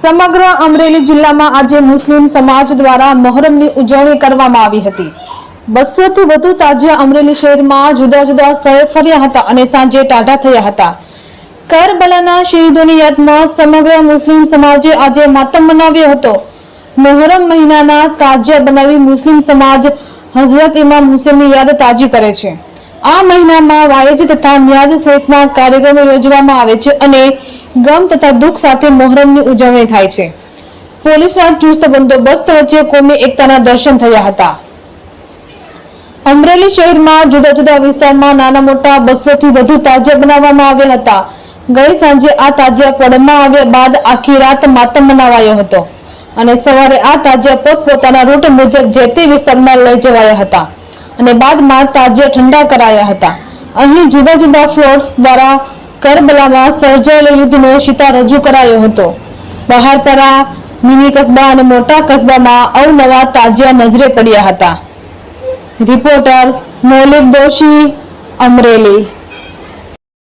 સમગ્ર અમરેલી જિલ્લામાં આજે મુસ્લિમ સમાજ દ્વારા મોહરમની ઉજવણી કરવામાં આવી હતી. બસોથી વધુ તાજિયા અમરેલી શહેરમાં જુદા જુદા સ્થળે ફર્યા હતા અને સાંજે ટાઢા થયા હતા. કરબલાના શહીદોની યાદમાં સમગ્ર મુસ્લિમ સમાજે આજે માતમ મનાવ્યો હતો. મોહરમ મહિનાના તાજિયા બનાવી મુસ્લિમ સમાજ હઝરત ઇમામ હુસેનની યાદ તાજી કરે છે. આ મહિનામાં વાયજ તથા ન્યાજ સહિતના કાર્યક્રમો યોજવામાં આવે છે અને ગમ તથા દુઃખ સાથે મોહરમની ઉજવણી થાય છે. પોલીસના ચુસ્ત બંદોબસ્ત વચ્ચે કોમી એકતાના દર્શન થયા હતા. અમરેલી શહેરમાં જુદા જુદા વિસ્તારમાં નાના મોટા બસોથી વધુ તાજિયા બનાવવામાં આવ્યા હતા. ગઈ સાંજે આ તાજિયા પડમાં આવ્યા બાદ આખી રાત માતમ મનાવાયો હતો અને સવારે આ તાજિયા પોતપોતાના રૂટ મુજબ જે તે વિસ્તારમાં લઈ જવાયા હતા અને બાદમાં તાજિયા ઠંડા કરાયા હતા. અહીં જુદા જુદા ફ્લોટ્સ દ્વારા કરબલામાં સર્જાયેલા યુદ્ધનો શિતા રજૂ કરાયો હતો. બહારપરા મિની કસ્બા અને મોટા કસ્બામાં અવનવા તાજિયા નજરે પડ્યા હતા. રિપોર્ટર મૌલિક દોશી અમરેલી.